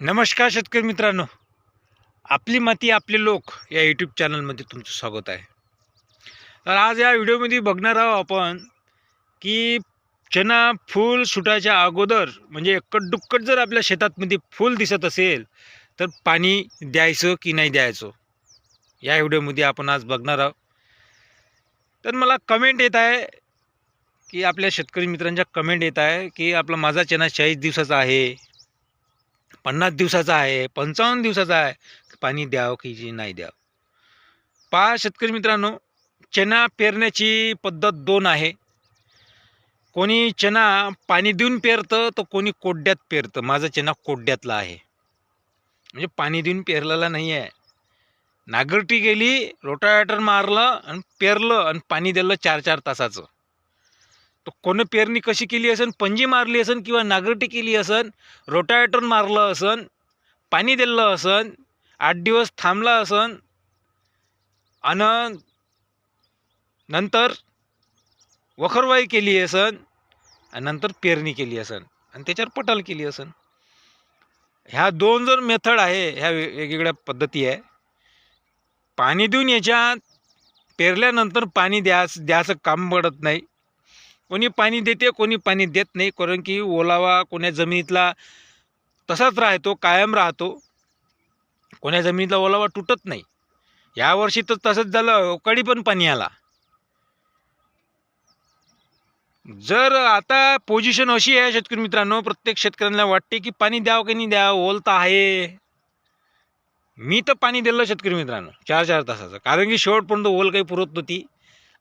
नमस्कार शेतकरी मित्रांनो. आपली माती आपले लोक या यूट्यूब चॅनलमध्ये तुमचं स्वागत आहे. तर आज या व्हिडिओमध्ये बघणार आहोत आपण की चना फूल सुटायच्या अगोदर म्हणजे एकट दुक्कट जर आपल्या शेतातमध्ये फूल दिसत असेल तर पाणी द्यायचं की नाही द्यायचं? या व्हिडिओमध्ये आपण आज बघणार आहोत. तर मला कमेंट येत आहे की आपल्या शेतकरी मित्रांच्या कमेंट येत आहे की आपला माझा चना चाळीस दिवसाचा आहे. पन्नास दिवसाचा आहे पंचावन्न दिवसाचा आहे. पाणी द्यावं की जी नाही द्यावं? पहा शेतकरी मित्रांनो चना पेरण्याची पद्धत दोन आहे. कोणी चना पाणी देऊन पेरतं तर कोणी कोड्यात पेरतं. माझं चना कोड्यातला आहे. म्हणजे पाणी देऊन पेरलेला नाही आहे. नागरटी गेली रोटावेटर मारलं आणि पेरलं आणि पाणी दिलं चार चार तासाचं. तर कोणी पेरणी कशी केली असेल पंजी मारली असेल किंवा नागरटी केली असेल रोटावेटर मारलं असन पाणी दिलं असन आठ दिवस थांबला असन आणि नंतर वखरवाई केली असन आणि नंतर पेरणी केली असन आणि त्याच्यावर पटल केली असन. ह्या दोन जर मेथड आहे ह्या वेगवेगळ्या पद्धती आहे. पाणी देऊन याच्यात पेरल्यानंतर पाणी द्यास द्यायचं काम पडत नाही. कोणी पाणी देते कोणी पाणी देत नाही कारण की ओलावा कोण्या जमिनीतला तसाच राहतो कायम राहतो. कोण्या जमिनीतला ओलावा तुटत नाही. यावर्षी तर तसंच झालं कडी पण पाणी आला. जर आता पोझिशन अशी आहे शेतकरी मित्रांनो प्रत्येक शेतकऱ्यांना वाटते की पाणी द्यावं की नाही द्यावं ओल तर आहे. मी तर पाणी दिलं शेतकरी मित्रांनो चार चार तासाचं. कारण की शेवटपर्यंत ओल काही पुरत नव्हती.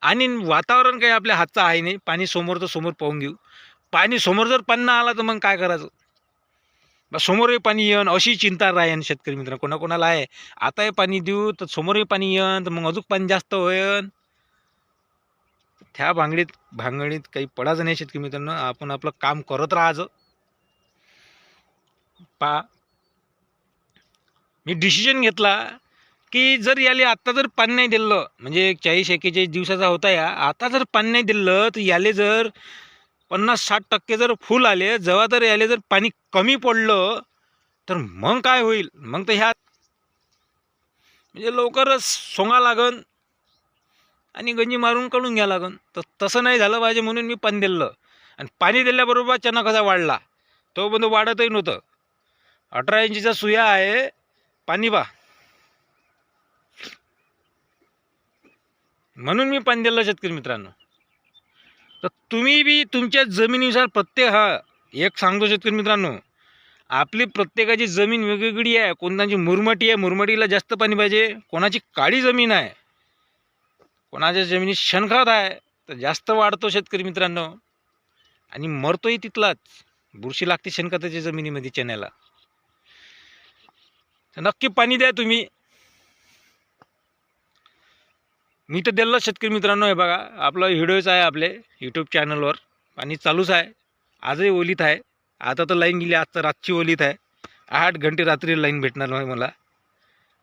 आणि वातावरण काही आपल्या हातचं आहे नाही. पाणी समोर तर समोर पाहून घेऊ. पाणी समोर जर पाणी नाही आला तर मग काय करायचं? बा समोरही पाणी येईन अशी चिंता राहीन शेतकरी मित्र कोणाकोणाला आहे? आताही पाणी देऊ तर समोरही पाणी येईन तर मग अजून पाणी जास्त होईन. त्या भांगडीत भांगडीत काही पडायचं नाही शेतकरी मित्रांनो. आपण आपलं काम करत राहायचं. पा मी डिसिजन घेतला. की जर याले आत्ता जर पाणी नाही दिलं म्हणजे चाळीस एक्केचाळीस दिवसाचा होता या आता जर पाणी नाही दिलं तर याले जर पन्नास साठ टक्के जर फुल आले जेव्हा तर याले जर पाणी कमी पडलं तर मग काय होईल? मग तर ह्या म्हणजे लवकरच सोंगा लागन आणि गंजी मारून काढून घ्या लागन. तर तसं नाही झालं पाहिजे म्हणून मी पाणी दिलं. आणि पाणी दिल्याबरोबर चना कसा वाढला? तो बंद वाढतही नव्हतं. अठरा इंचीचा सुया आहे. पाणी बा म्हणून मी पाणी दिलं शेतकरी मित्रांनो. तर तुम्ही बी तुमच्या जमिनीनुसार प्रत्येक हा एक सांगतो शेतकरी मित्रांनो. आपली प्रत्येकाची जमीन वेगवेगळी आहे कोणाची मुरमटी आहे मुरमटीला जास्त पाणी पाहिजे कोणाची काळी जमीन आहे कोणाच्या जमिनीत शेणखत आहे तर जास्त वाढतो शेतकरी मित्रांनो. आणि मरतोही तिथलाच बुरशी लागते शेणखताच्या जमिनीमध्ये चण्याला. नक्की पाणी द्या तुम्ही. मी तर दिलं शेतकरी मित्रांनो हे बघा आपलं व्हिडिओच आहे आपले यूट्यूब चॅनलवर पाणी चालूच आहे. आजही ओलीत आहे. आता तर लाईन गेली आज तर रातची ओलीत आहे. आठ घंटे रात्री लाईन भेटणार नाही मला.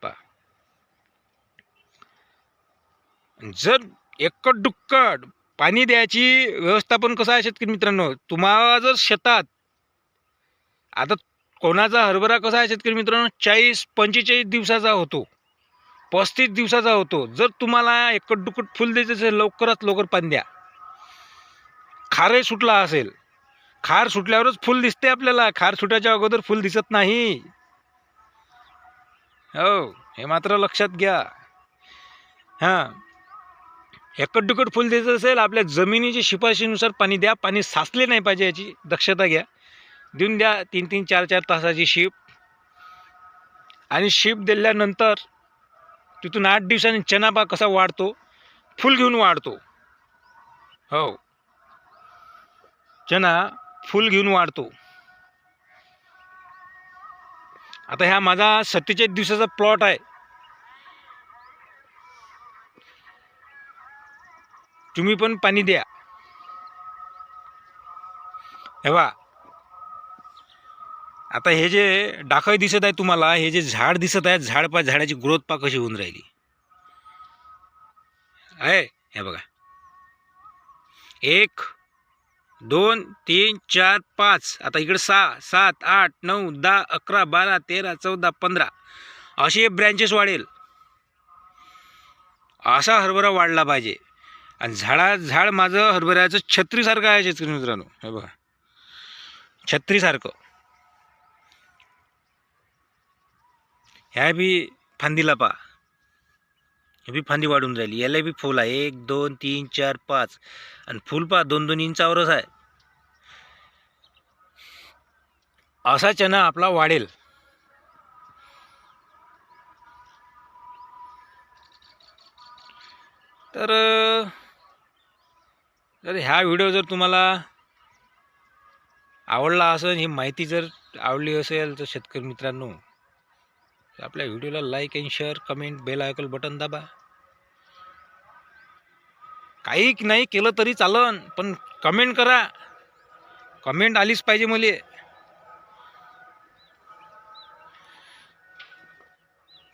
पा जर एकट दुक्कट पाणी द्यायची व्यवस्थापन कसं आहे शेतकरी मित्रांनो? तुम्हाला जर शेतात आता कोणाचा हरभरा कसा आहे शेतकरी मित्रांनो? चाळीस पंचेचाळीस दिवसाचा होतो. पस्तीस दिवसाचा होतो. जर तुम्हाला एकट दुकट फुल द्यायचं असेल लवकरात लवकर पाणी द्या खारही सुटला असेल. खार सुटल्यावरच फुल दिसते आपल्याला. खार सुटायच्या अगोदर फुल दिसत नाही. हो हे मात्र लक्षात घ्या. हां. एकट दुकट फुल द्यायचं असेल आपल्या जमिनीची शिफारशीनुसार पाणी द्या. पाणी साचले नाही पाहिजे याची दक्षता घ्या. देऊन द्या तीन तीन चार चार तासाची शिप. आणि शिप दिल्यानंतर तिथून आठ दिवसांनी चनाबा कसा वाढतो? फुल घेऊन वाढतो. हो. चना फुल घेऊन वाढतो. आता ह्या माझा सत्तेचाळीस दिवसाचा प्लॉट आहे. तुम्ही पण पाणी द्या. हे आता हे जे डाकही दिसत आहे तुम्हाला हे जे झाड दिसत आहे झाड पा झाडाची ग्रोथ पा कशी होऊन राहिली? आहे? हे बघा. एक दोन तीन चार पाच. आता इकडे सहा सात आठ नऊ दहा अकरा बारा तेरा चौदा पंधरा. असे ब्रँचेस वाढेल. असा हरभरा वाढला पाहिजे. आणि झाडा झाड माझं हरभऱ्याचं छत्रीसारखं आहे शेतकरी मित्रांनो. हे बघा. छत्रीसारखं ह्या बी फांदीला पा हे बी फांदी वाढून राहिली. याला बी फुल आहे. एक दोन तीन चार पाच. आणि फुल पा दोन दोन इंचावरच आहे. असा चना आपला वाढेल. तर जर ह्या व्हिडिओ जर तुम्हाला आवडला असेल ही माहिती जर आवडली असेल तर शेतकरी मित्रांनो आपल्या व्हिडिओला like and share comment bell icon button दाबा. काही नाही केलं तरी चालन पण कमेंट करा. कमेंट आलीच पाहिजे मुले.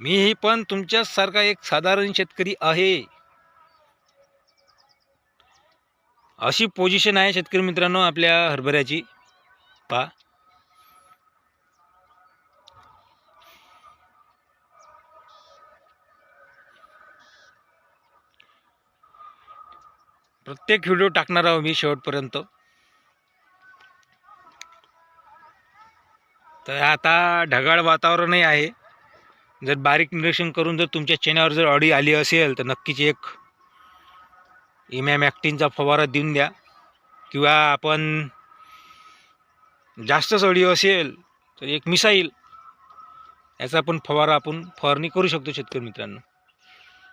मीही पण तुमच्यासारखा एक साधारण शेतकरी आहे. अशी पोझिशन आहे शेतकरी मित्रांनो आपल्या हरभऱ्याची. पा प्रत्येक व्हिडिओ टाकणार आहो मी शेवटपर्यंत. तर आता ढगाळ वातावरणही आहे. जर बारीक निरीक्षण करून जर तुमच्या चेन्यावर जर अडी आली असेल तर नक्कीच एक इमॅम ॲक्टिनचा फवारा देऊन द्या. किंवा आपण जास्तच अडी असेल तर एक मिसाईल. याचा आपण फवारा आपण फवारणी करू शकतो शेतकरी मित्रांनो.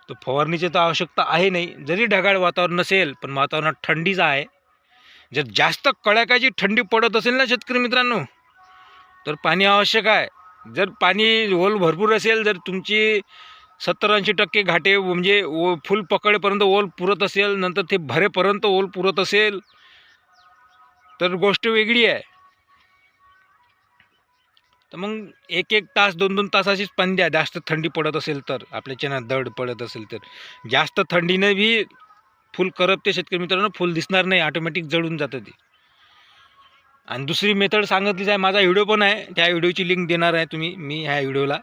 तर फवारणीची तर आवश्यकता आहे नाही. जरी ढगाळ वातावरण नसेल पण वातावरणात थंडीच आहे. जर जास्त कळ्याकाची थंडी पडत असेल ना शेतकरी मित्रांनो तर पाणी आवश्यक आहे. जर पाणी ओल भरपूर असेल जर तुमची सत्तर ऐंशी टक्के घाटे म्हणजे ओ फुल पकडेपर्यंत ओल पुरत असेल नंतर ते भरेपर्यंत ओल पुरत असेल तर गोष्ट वेगळी आहे. तर मग एक एक तास दोन दोन तासाचीच पाणी द्या जास्त थंडी पडत असेल तर आपल्या चेना दड पडत असेल तर. जास्त थंडीने बी फुल करपते शेतकरी मित्रांनो. फुल दिसणार नाही. ऑटोमॅटिक जळून जातं ते. आणि दुसरी मेथड सांगितलीच आहे. माझा व्हिडिओ पण आहे. त्या व्हिडिओची लिंक देणार आहे तुम्ही. मी ह्या व्हिडिओला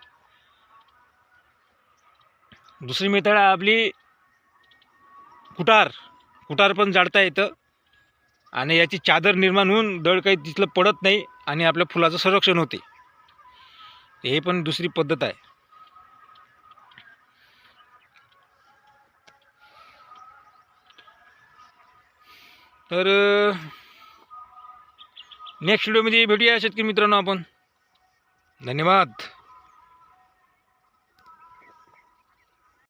दुसरी मेथड आहे आपली कुटार. कुटार पण जाळता येतं. आणि याची चादर निर्माण होऊन दळ काही तिथलं पडत नाही आणि आपल्या फुलाचं संरक्षण होते. हे पण दुसरी पद्धत आहे. तर नेक्स्ट व्हिडिओमध्ये भेटूया शेतकरी मित्रांनो आपण. धन्यवाद.